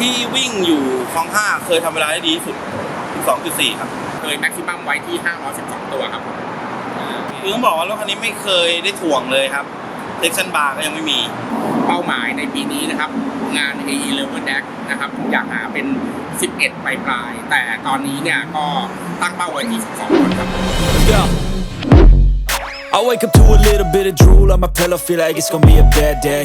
ที่วิ่งอยู่คลองห้าเคยทำเวลาได้ดีที่สุด2.4ครับ เคยแม็กซิมัมไว้ที่ 512 ตัวครับผมคือต้องบอกว่ารถคันนี้ไม่เคยได้ถ่วงเลยครับเ e กชันบาร์ก็ยังไม่มี เป้าหมายในปีนี้นะครับ งาน AE Level Deck นะครับอยากหาเป็น 11 ปลายปลายๆแต่ตอนนี้เนี่ยก็ตั้งเป้าไว้ที่ 12 คนครับ Yeah. I wake up to a little bit of drool on my pillow, feel like it's gonna be a bad day.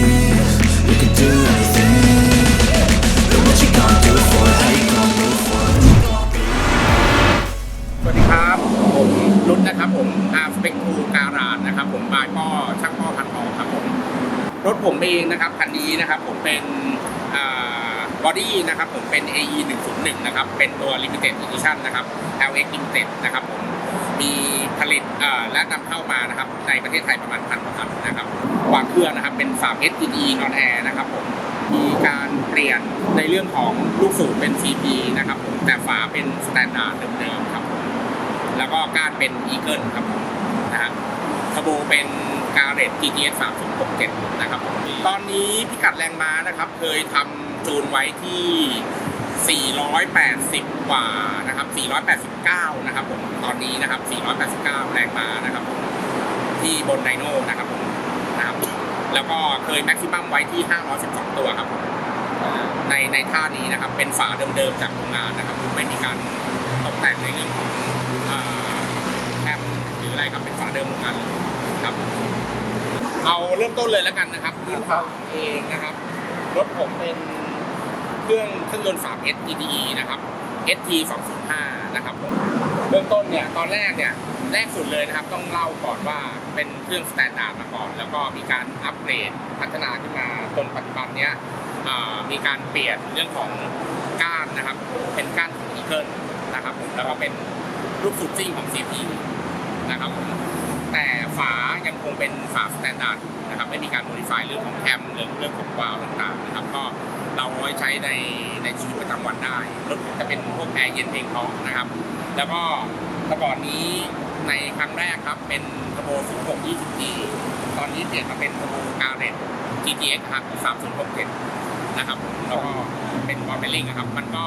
STE Non Air นะครับผมมีการเปลี่ยนในเรื่องของลูกสูบเป็น CP นะครับผมแต่ฝาเป็นสแตนดาร์ดเดิมๆครับผมแล้วก็ก้านเป็นอีเกิลครับผมนะฮะทโบเป็นการเรต GTS 3067นะครับผมตอนนี้พิกัดแรงม้านะครับ เคยทำจูนไว้ที่ 480 กว่านะครับ 489 นะครับผมตอนนี้นะครับ 489 แรงม้านะครับ ที่บนไดโน่นะครับผมนะครับ แล้วก็เคยแม็กซิมัมไว้ที่ 512 ตัวครับในในท่านี้นะครับเป็นฝาเดิมๆจากโรงงานนะครับไม่มีการตกแต่งในเรื่องของแคมหรืออะไรครับเป็นฝาเดิมโรงงานเลยครับ เอาเริ่มต้นเลยแล้วกันนะครับพื้นฐานเองนะครับรถผมเป็นเครื่องเครื่องยนต์3 S GTE นะครับ ST 205นะครับเริ่มต้นเนี่ยตอนแรกเนี่ย แรกสุดเลยนะครับต้องเล่าก่อนว่าเป็นเครื่องสแตนดาร์ดมาก่อน แล้วก็มีการอัปเกรดพัฒนาขึ้นมาจนปัจจุบันเนี้ยมีการเปลี่ยนเรื่องของก้านนะครับ เป็นก้านของอีเกิลนะครับผมแล้วก็เป็นลูกสูบซิ่งของ CP นะครับผมแต่ฝายังคงเป็นฝาสแตนดาร์ดนะครับไม่มีการโมดิฟายเรื่องของแคมหรือเรื่องของวาล์วต่างๆนะครับก็เราไว้ใช้ในในชีวิตประจำวันได้รถจะเป็นพวกแอร์เย็นเพลงเพราะนะครับ แล้วก็แต่ก่อนนี้ ในครั้งแรกครับเป็นทโบ06 20G ตอนนี้เปลี่ยนมาเป็นทโบการเรต GTX ครับ3067 นะครับ แล้วก็เป็นบอลเบลลิงครับ มันก็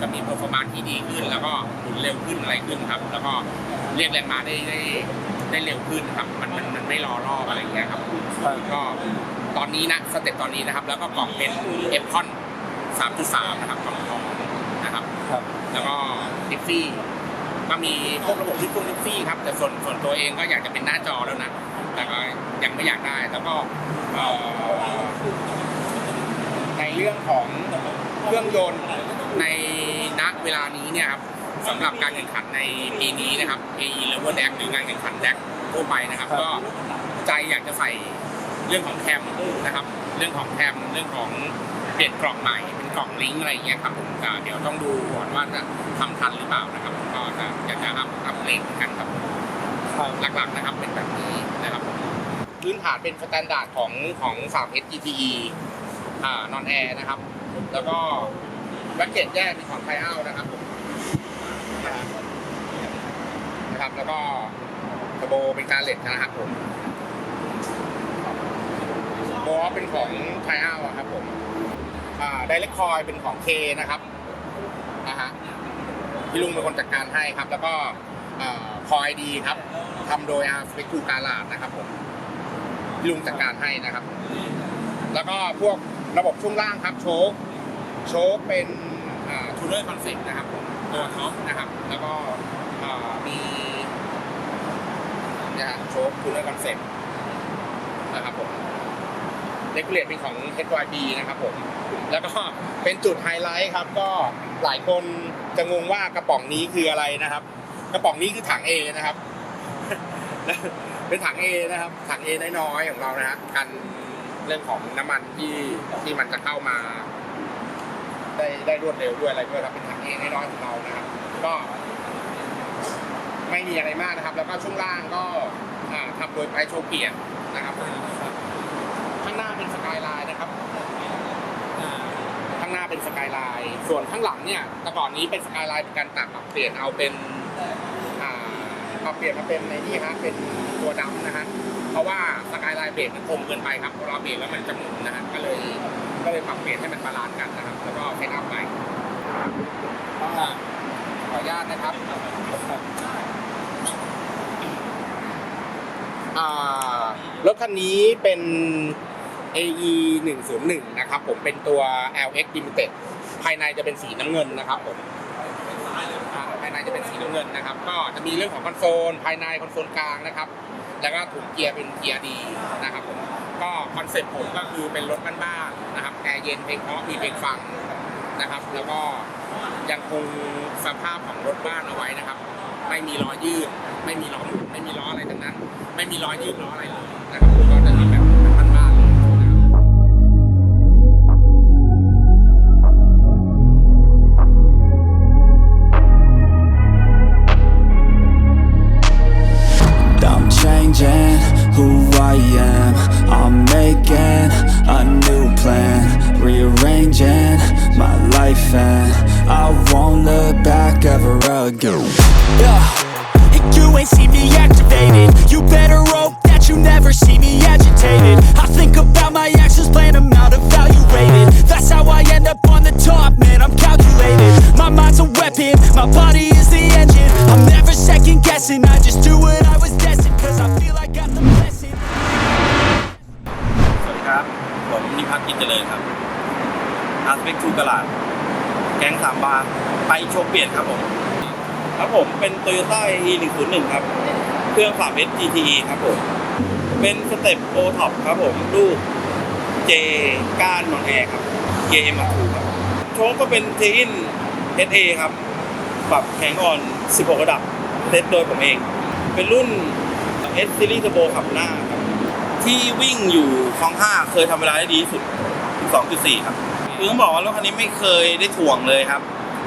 จะมีเ e อร์ฟอร์มานที่ดีขึ้น แล้วก็หมุนเร็วขึ้นอะไรขึ้นครับ แล้วก็เรียกแรงมาได้ได้ได้เร็วขึ้นครับ มันมันมันไม่รอรอบอะไรอย่างเงี้ยครับ ก็ตอนนี้นะสเต็ปตอนนี้นะครับ แล้วก็กล่องเป็นเอฟคอน3.3 นะครับกล่องทองนะครับครับแล้วก็ดิฟฟี่ ก็มีพวกระบบดิฟฟงดิฟฟี่ครับ แต่ส่วนส่วนตัวเองก็อยากจะเป็นหน้าจอแล้วนะ แต่ก็ยังไม่อยากได้ แล้วก็ในเรื่องของเครื่องยนต์ในณเวลานี้เนี่ยครับสำหรับการแข่งขันในปีนี้นะครับ AE Level Deck หรืองานแข่งขันแดกทั่วไปนะครับ ก็ใจอยากจะใส่เรื่องของแคมนะครับ เรื่องของแคมเรื่องของ เปลี่ยนกล่องใหม่เป็นกล่องลิงก์อะไรอย่างเงี้ยครับผมก็เดี๋ยวต้องดูก่อนว่าจะทำทันหรือเปล่านะครับก็จะอยากจะอัพอัพเลนกันครับหลักๆนะครับเป็นแบบนี้นะครับผมพื้นฐานเป็นสแตนดาร์ดของของฝั่ง SGTE อ่านอนแอร์นะครับ แล้วก็แบ็กเกจแยกเป็นของไทเอานะครับผมนะครับ แล้วก็กระโบเป็นการเล็ดนะครับผมบอเป็นของไทเอาอะครับผมอ่า ไดเรกคอยเป็นของเคนะครับนะฮะพี่ลุงเป็นคนจัดการให้ครับ แล้วก็คอยดีครับทำโดยอาร์สเปกูการาดนะครับผมพี่ลุงจัดการให้นะครับ แล้วก็พวกระบบช่วงล่างครับ โชคโชคเป็นทูเนอร์คอนเซ็ปต์นะครับผมตัวท็อปนะครับ แล้วก็มีเนี่ยฮะโชคทูเนอร์คอนเซ็ปต์นะครับผม เลกูเลตเป็นของ HYB นะครับผมแล้วก็เป็นจุดไฮไลท์ครับ ก็หลายคนจะงงว่ากระป๋องนี้คืออะไรนะครับ กระป๋องนี้คือถัง A นะครับ เป็นถัง A นะครับ ถัง A น้อยๆของเรานะฮะกันเรื่องของน้ำมันที่ที่มันจะเข้ามา ได้ได้รวดเร็วด้วยอะไรด้วยครับเป็นถัง A น้อยๆของเรานะครับ ก็ไม่มีอะไรมากนะครับ แล้วก็ช่วงล่างก็อ่าทำโดยไปโชเกียร์นะครับ ข้างหน้าเป็นสกายไลน์นะครับ ข้างหน้าเป็นสกายไลน์ ส่วนข้างหลังเนี่ยแต่ก่อนนี้เป็นสกายไลน์เป็นการตัดปรับเปลี่ยนเอาเป็นอ่าปรับเปลี่ยนมาเป็นในนี่ฮะเป็นตัวดำนะฮะ เพราะว่าสกายไลน์เบรกมันคมเกินไปครับพอเราเบรกแล้วมันจะหมุนนะฮะ ก็เลยก็เลยปรับเปลี่ยนให้มันบาลานซ์กันนะครับ แล้วก็เซตอัพใหม่ขออนุญาตนะครับรถคันนี้เป็น AE 101นะครับผมเป็นตัว LX Limited ภายในจะเป็นสีน้ำเงินนะครับผมภายในจะเป็นสีน้ำเงินนะครับ ก็จะมีเรื่องของคอนโซลภายในคอนโซลกลางนะครับ แล้วก็ถุงเกียร์เป็นเกียร์ดีนะครับผมก็คอนเซ็ปต์ผมก็คือเป็นรถบ้านๆนะครับแอร์เย็นเพลงเพราะมีเพลงฟังนะครับ แล้วก็ยังคงสภาพของรถบ้านเอาไว้นะครับ ไม่มีล้อยืด ไม่มีล้อหมุนไม่มีล้ออะไรทั้งนั้น ไม่มีล้อยืดล้ออะไรเลยนะครับผมก็จะ ever see me agitated. I think about my actions, plan them out, evaluated. That's how I end up on the top, man. I'm calculated. My mind's a weapon, my body is the engine. I'm never second guessing, I just do what I was destined. Cause I feel I got the blessing. สวัสดีครับ ผมนิพัฒน์กิจเจริญครับอาสเปกทูกลาด แก๊งสามบาร์ไปโชว์เปลี่ยนครับผม ครับผมเป็น Toyota e 1 0 1 ครับ เครื่องขับ STTE ครับผม เป็นสเต็ปโอท็อปครับผมลูก J ก้านนอนแอร์ครับ KM 2ครับโชคก็เป็นเทอิน SA ครับ ปรับแข็งอ่อน 16 ระดับเซตโดยผมเอง เป็นรุ่น S Series Turbo ขับหน้าครับ ที่วิ่งอยู่คลองห้าเคยทำเวลาได้ดีสุด 2.4 ครับคือต้องบอกว่ารถคันนี้ไม่เคยได้ถ่วงเลยครับ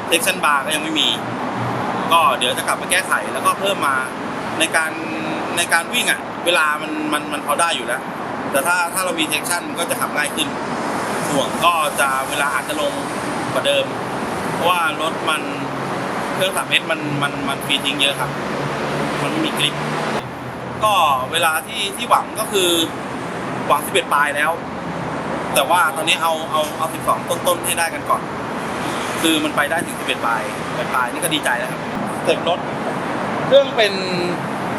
เ e กชันบาร์ก็ยังไม่มี ก็เดี๋ยวจะกลับมาแก้ไขแล้วก็เพิ่มมาในการในการวิ่งอะ เวลามันมันมันพอได้อยู่แล้ว แต่ถ้าถ้าเรามีเทคชั่นมันก็จะขับง่ายขึ้นถ่วงก็จะเวลาอาจจะลงกว่าเดิม เพราะว่ารถมันเครื่องสามเมตรมันมันมันฟีดทิ้งเยอะครับ มันไม่มีกริปก็เวลาที่ที่หวังก็คือหวัง11ปลายแล้ว แต่ว่าตอนนี้เอาเอาเอา12ต้นๆให้ได้กันก่อน คือมันไปได้ถึง11ปลายปลายปลายนี่ก็ดีใจแล้วครับเต็มรถ เครื่องเป็น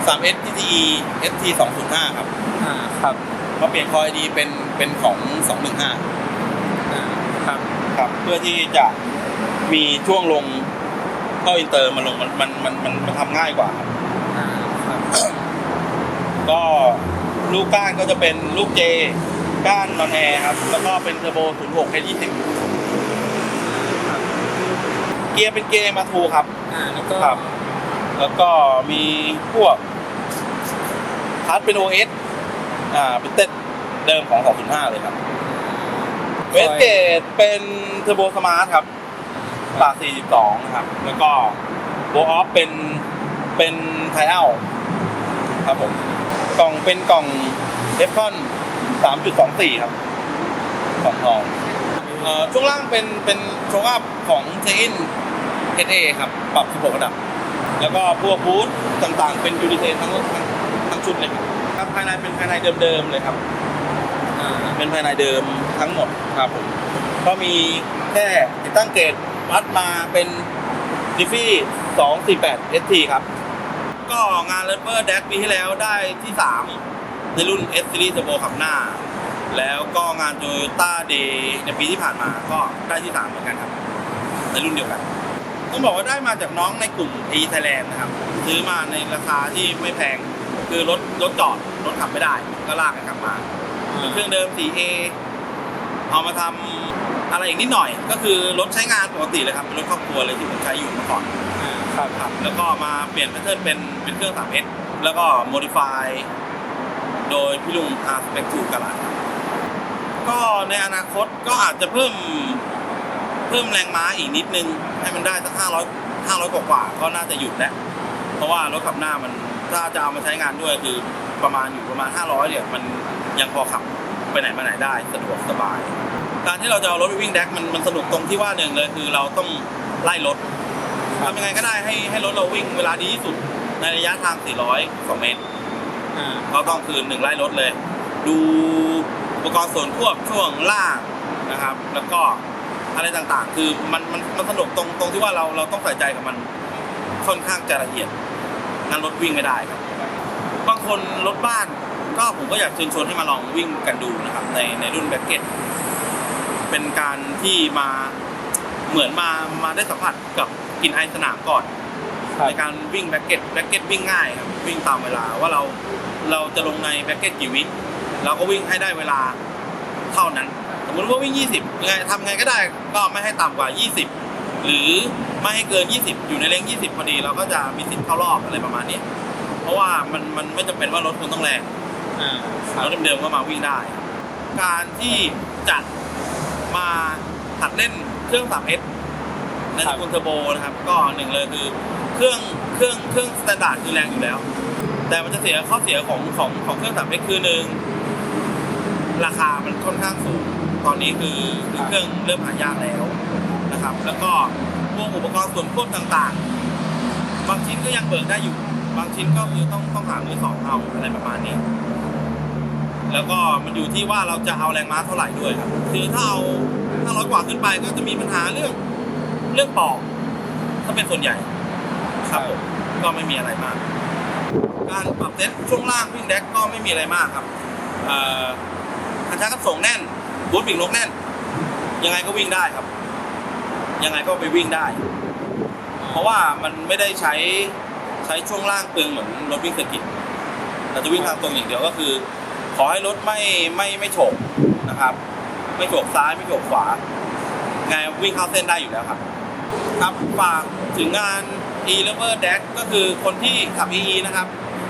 3S TTE ST 205ครับอ่าครับมาเปลี่ยนคอยดีเป็นเป็นของ 215 อ่าครับครับ เพื่อที่จะมีช่วงลงเข้าอินเตอร์มาลงมันมันมันมันมันทำง่ายกว่าครับอ่าครับก็ลูกก้านก็จะเป็นลูกเจก้านนอนแอร์ครับ แล้วก็เป็นเทอร์โบ 06 H20 เกียร์เป็นเกียร์มาทูครับ อ่าแล้วก็ครับ แล้วก็มีพวก คัสเป็น OS อ่าเป็นเต้นเดิมของ 205 เลยครับเวสเกตเป็นเทอร์โบสมาร์ทครับปาก42นะครับ แล้วก็โบออฟเป็นเป็นไทเอลครับผม กล่องเป็นกล่องเดฟคอน 3.24 ครับกล่องทองอ่อช่วงล่างเป็นเป็นโชว์อัพของเทอินเอครับ ปรับ 16 ระดับ แล้วก็พวกบูธต่างๆ เป็นยูนิเทนทั้งทั้งทั้ง ชุดเลยครับครับภายในเป็นภายในเดิมๆเลยครับอ่าเป็นภายในเดิมทั้งหมดครับผมก็มีแค่ติดตั้งเกตวัดมาเป็นดิฟี่248 ST ครับ ก็งานเลเวอร์แดกปีที่แล้วได้ที่ 3 ในรุ่น S Series Turbo ขับหน้า แล้วก็งาน Toyota Day ในปีที่ผ่านมาก็ได้ที่ 3 เหมือนกันครับ ในรุ่นเดียวกัน ต้องบอกว่าได้มาจากน้องในกลุ่ม e Thailand นะครับ ซื้อมาในราคาที่ไม่แพง คือรถรถจอดรถขับไม่ได้ ก็ลากกันกลับมาเป็นเครื่องเดิม 4A เอามาทำอะไรอีกนิดหน่อย ก็คือรถใช้งานปกติเลยครับเป็นรถครอบครัวเลยที่ผมใช้อยู่เมื่อก่อนครับครับแล้วก็มาเปลี่ยนแพทเทิร์นเป็นเป็นเครื่อง 3S แล้วก็ modify โดยพี่ลุง R Spec 2กระลาก็ในอนาคตก็อาจจะเพิ่มเพิ่มแรงม้าอีกนิดนึง ให้มันได้สัก500 500กว่ากว่าๆก็น่าจะหยุดแล้วเพราะว่ารถขับหน้ามัน ถ้าจะเอามาใช้งานด้วยคือประมาณอยู่ประมาณ 500เนี่ยมันยังพอขับไปไหนมาไหนได้สะดวกสบาย การที่เราจะเอารถไปวิ่งแดกมันมันสนุกตรงที่ว่าหนึ่งเลยคือเราต้องไล่รถทำยังไงก็ได้ให้ให้รถเราวิ่งเวลาดีที่สุดในระยะทาง 400 2เมตรเราต้องคืนหนึ่งไล่รถเลย ดูอุปกรณ์ส่วนควบช่วงล่างนะครับ แล้วก็อะไรต่างๆ คือมันมันมันสนุกตรงตรงที่ว่าเราเราต้องใส่ใจกับมันค่อนข้างจะละเอียด งั้นรถวิ่งไม่ได้ครับบางคนรถบ้านก็ผมก็อยากเชิญชวนให้มาลองวิ่งกันดูนะครับ ในในรุ่นแบ็กเก็ตเป็นการที่มาเหมือนมามาได้สัมผัสกับกลินไอสนามก่อนครับในการวิ่งแบ็กเก็ตแบ็กเก็ตวิ่งง่ายครับวิ่งตามเวลาว่าเราเราจะลงในแบ็กเก็ตกี่วิเราก็วิ่งให้ได้เวลาเท่านั้น สมมติว่าวิ่ง 20ยังไงทำไงก็ได้ก็ไม่ให้ต่ำกว่า 20 หรือไม่ให้เกิน 20 อยู่ในเลน20 พอดี เราก็จะมีสิทธิ์เข้ารอบอะไรประมาณนี้ เพราะว่ามันมันไม่จำเป็นว่ารถคุณต้องแรงอ่าครัรบถเดิมๆก็มาวิ่งได้ การที่จัดมาหัดเล่นเครื่อง 3S ในสกุลเทอร์โบนะครับ ก็หนึ่งเลยคือเครื่องเครื่องเครื่องสแตนดาร์ดคือแรงอยู่แล้ว แต่มันจะเสียข้อเสียของของของเครื่อง 3S คือหนึ่งราคามันค่อนข้างสูง ตอนนี้คือคือเครื่องเริ่มหายากแล้วนะครับ แล้วก็พวกอุปกรณ์ส่วนควบต่างๆ บางชิ้นก็ยังเบิกได้อยู่ บางชิ้นก็คือต้องต้องหามือสองเอาอะไรประมาณนี้ แล้วก็มันอยู่ที่ว่าเราจะเอาแรงม้าเท่าไหร่ด้วยครับคือถ้าเอาถ้าร้อยกว่าขึ้นไปก็จะมีปัญหาเรื่องเรื่องปอกถ้าเป็นส่วนใหญ่ครับผมก็ไม่มีอะไรมาก การปรับเซ็ตช่วงล่างวิ่งแดกก็ไม่มีอะไรมากครับอ่อคันช้ากับส่งแน่นบูทปีกนกแน่น ยังไงก็วิ่งได้ครับ ยังไงก็ไปวิ่งได้ เพราะว่ามันไม่ได้ใช้ใช้ช่วงล่างเปลืองเหมือนรถวิ่งเซอร์กิตเราจะวิ่งทางตรงอย่างเดียวก็คือ ขอให้รถไม่ไม่ไม่โฉบนะครับ ไม่โฉบซ้ายไม่โฉบขวาไงวิ่งเข้าเส้นได้อยู่แล้วครับ ครับฝากถึงงาน e l o v e r d a s ก็คือคนที่ขับ EE นะครับ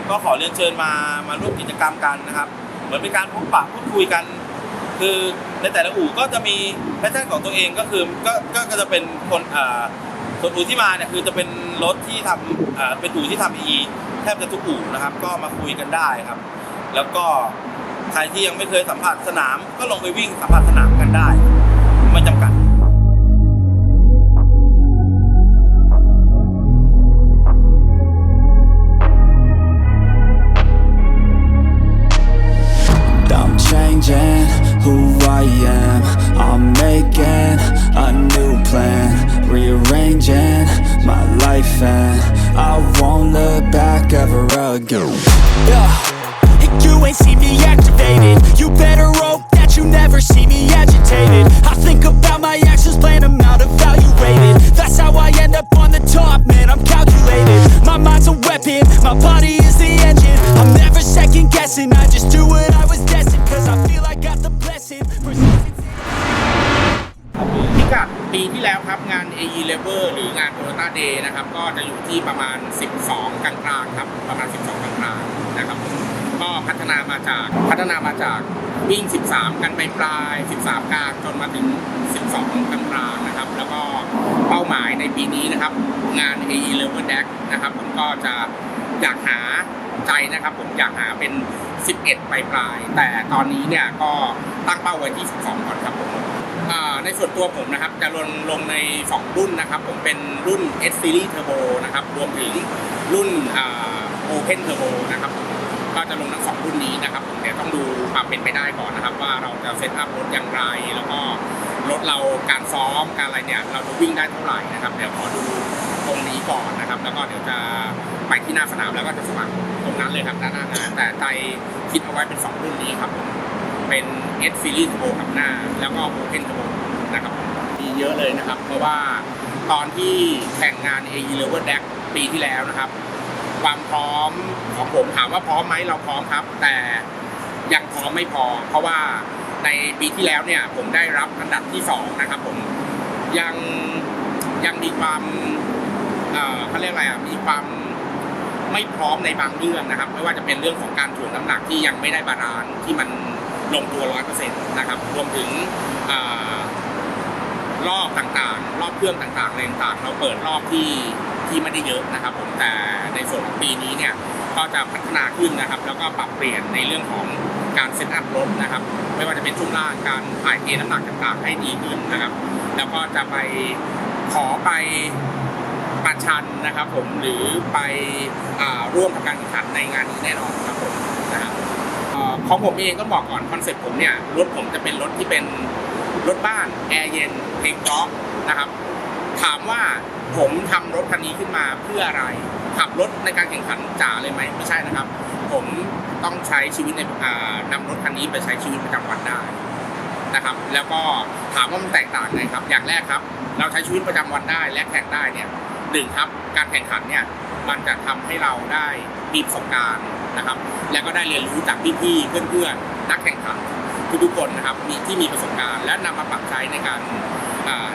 ก็ขอเรียนเชิญมามาร่วมกิจกรรมกันนะครับ เหมือนเป็นการพบปะพูดคุยกัน คือ ในแต่ละอู่ก็จะมีแพทเทิร์นของตัวเองก็คือก็ก็ก็จะเป็นคนอ่าส่วนอู่ที่มาเนี่ยคือจะเป็นรถที่ทำอ่าเป็นอู่ที่ทำ EE แทบจะทุกอู่นะครับ ก็มาคุยกันได้ครับ แล้วก็ใครที่ยังไม่เคยสัมผัสสนามก็ลงไปวิ่งสัมผัสสนามกันได้ life, I won't look back ever again. Yeah. You ain't see me activated. You better hope that you never see me agitated. I think about 13กันไปปลาย 13 กลางจนมาถึง 12 กลางๆนะครับ แล้วก็เป้าหมายในปีนี้นะครับ งาน AE Lever Deck นะครับ ผมก็จะอยากหาใจนะครับ ผมอยากหาเป็น 11 ปลายปลายแต่ตอนนี้เนี่ยก็ตั้งเป้าไว้ที่ 12 ก่อนครับผมในส่วนตัวผมนะครับจะลงลงใน 2 รุ่นนะครับ ผมเป็นรุ่น S Series Turbo นะครับ รวมถึงรุ่น Open Turbo นะครับ ก็จะลงทั้งสองรุ่นนี้นะครับผมเดี๋ยวต้องดูความเป็นไปได้ก่อนนะครับ ว่าเราจะเซตอัพรถอย่างไร แล้วก็รถเราการซ้อมการอะไรเนี่ย เราจะวิ่งได้เท่าไหร่นะครับเดี๋ยวขอดูตรงนี้ก่อนนะครับ แล้วก็เดี๋ยวจะไปที่หน้าสนามแล้วก็จะสมัครตรงนั้นเลยครับด้านหน้างานแต่ใจคิดเอาไว้เป็นสองรุ่นนี้ครับผมเป็น S Series Turbo กับหน้า แล้วก็ Open Turbo นะครับมีเยอะเลยนะครับ เพราะว่าตอนที่แข่งงาน AE Level Deck ปีที่แล้วนะครับ ความพร้อมของผมถามว่าพร้อมไหมเราพร้อมครับ แต่ยังพร้อมไม่พอ เพราะว่าในปีที่แล้วเนี่ยผมได้รับอันดับที่สองนะครับผมยังยังมีความเอ่อเขาเรียกอะไรอะมีความไม่พร้อมในบางเรื่องนะครับ ไม่ว่าจะเป็นเรื่องของการถ่วงน้ำหนักที่ยังไม่ได้บาลานซ์ที่มันลงตัวร้อยเปอร์เซ็นต์นะครับ รวมถึงรอบต่างๆ รอบเครื่องต่างๆอะไรต่างๆ เราเปิดรอบที่ ที่ไม่ได้เยอะนะครับผมแต่ในส่วนของปีนี้เนี่ยก็จะพัฒนาขึ้นนะครับ แล้วก็ปรับเปลี่ยนในเรื่องของการเซตอัพรถนะครับ ไม่ว่าจะเป็นช่วงล่างการถ่ายเทน้ำหนักต่างๆให้ดีขึ้นนะครับ แล้วก็จะไปขอไปประชันนะครับ ผมหรือไปอร่วมกับการแข่งขันในงานนี้แน่นอนครับผมนะครับของผมเองก็บอกก่อนคอนเซ็ปต์ผมเนี่ยรถผมจะเป็นรถที่เป็นรถบ้านแอร์เย็นเพลงจ็อกนะครับถามว่า ผมทำรถคันนี้ขึ้นมาเพื่ออะไร ขับรถในการแข่งขันจ๋าเลยไหมไม่ใช่นะครับ ผมต้องใช้ชีวิตในอ่านำรถคันนี้ไปใช้ชีวิตประจำวันได้นะครับ แล้วก็ถามว่ามันแตกต่างไงครับ อย่างแรกครับ เราใช้ชีวิตประจำวันได้และแข่งได้เนี่ยหนึ่งครับ การแข่งขันเนี่ยมันจะทำให้เราได้มีประสบการณ์นะครับ แล้วก็ได้เรียนรู้จากพี่ๆเพื่อนๆนักแข่งขันทุกๆคนนะครับมีที่มีประสบการณ์และนำมาปรับใช้ในการ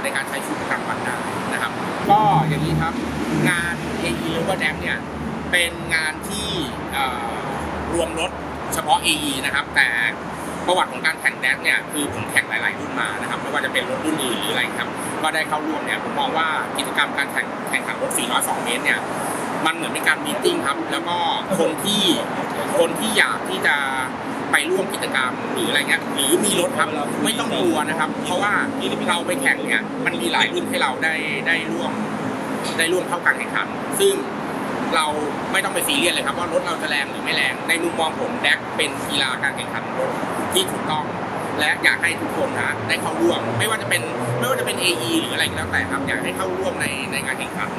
ในการใช้ชีวิตประจำวันได้ ก็อย่างนี้ครับงาน AE l o v e r d a m เนี่ยเป็นงานที่รวมรถเฉพาะ AE นะครับ แต่ประวัติของการแข่งแดกเนี่ยคือผมแข่งหลาย ๆ รุ่นมานะครับไม่ว่าจะเป็นรถรุ่นอื่นหรืออะไรครับก็ได้เข้าร่วมเนี่ยผมมองว่ากิจกรรมการแข่งแข่งขันรถ 402 เมตรเนี่ยมันเหมือนเป็นการมีติ้งครับ แล้วก็คนที่คนที่อยากที่จะ ไปร่วมกิจกรรมหรืออะไรเงี้ยหรือมีรถครับไม่ต้องกลัวนะครับ เพราะว่าเราไปแข่งเนี่ยมันมีหลายรุ่นให้เราได้ได้ร่วมได้ร่วมเข้าการแข่งขันซึ่งเราไม่ต้องไปซีเรียสเลยครับว่ารถเราจะแรงหรือไม่แรง ในมุมมองผมแดกเป็นกีฬาการแข่งขันรถที่ถูกต้อง และอยากให้ทุกคนนะได้เข้าร่วม ไม่ว่าจะเป็นไม่ว่าจะเป็น AE หรืออะไรก็แล้วแต่ครับ อยากให้เข้าร่วมในในงานแข่งขัน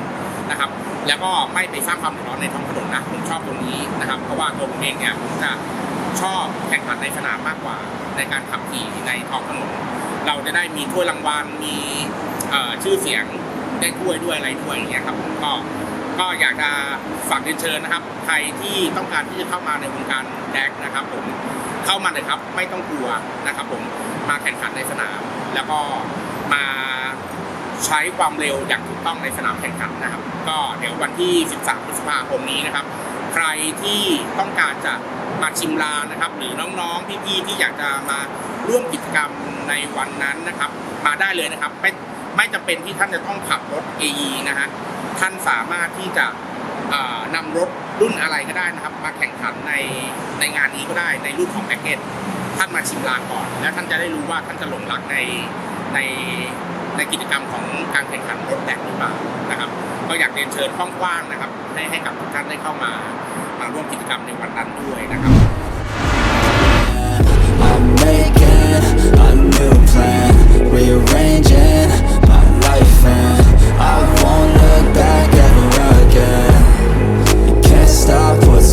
นะครับ แล้วก็ไม่ไปสร้างความเดือดร้อนในท้องถนนนะผมชอบตรงนี้นะครับ เพราะว่าตัวผมเองเนี่ยผมจะ ชอบแข่งขันในสนามมากกว่า ในการขับขี่ในท้องถนนเราจะได้มีถ้วยรางวัลมีชื่อเสียงได้ถ้วยด้วยอะไรด้วยอย่างเงี้ยครับผมก็ก็อยากจะฝากเรียนเชิญนะครับ ใครที่ต้องการที่จะเข้ามาในวงการแดกนะครับ ผมเข้ามาเลยครับไม่ต้องกลัวนะครับ ผมมาแข่งขันในสนาม แล้วก็มาใช้ความเร็วอย่างถูกต้องในสนามแข่งขันนะครับ ก็เดี๋ยววันที่ 13 พฤษภาคมนี้นะครับ ใครที่ต้องการจะ มาชิมลางนะครับ หรือน้องๆพี่ๆที่อยากจะมาร่วมกิจกรรมในวันนั้นนะครับ มาได้เลยนะครับไม่ไม่จำเป็นที่ท่านจะต้องขับรถ AE นะฮะท่านสามารถที่จะเอ่อนำรถรุ่นอะไรก็ได้นะครับ มาแข่งขันในในงานนี้ก็ได้ในรุ่นของแพ็กเกจท่านมาชิมลางก่อน แล้วท่านจะได้รู้ว่าท่านจะหลงรักในในในกิจกรรมของการแข่งขันรถแดกหรือเปล่านะครับ ก็อยากเรียนเชิญกว้างๆนะครับ ให้ให้กับทุกท่านได้เข้ามา ร่วมกิจกรรมในวันนั้นด้วยนะครับ I'm making a new plan, rearranging my life and I won't look back ever again. Can't stop what's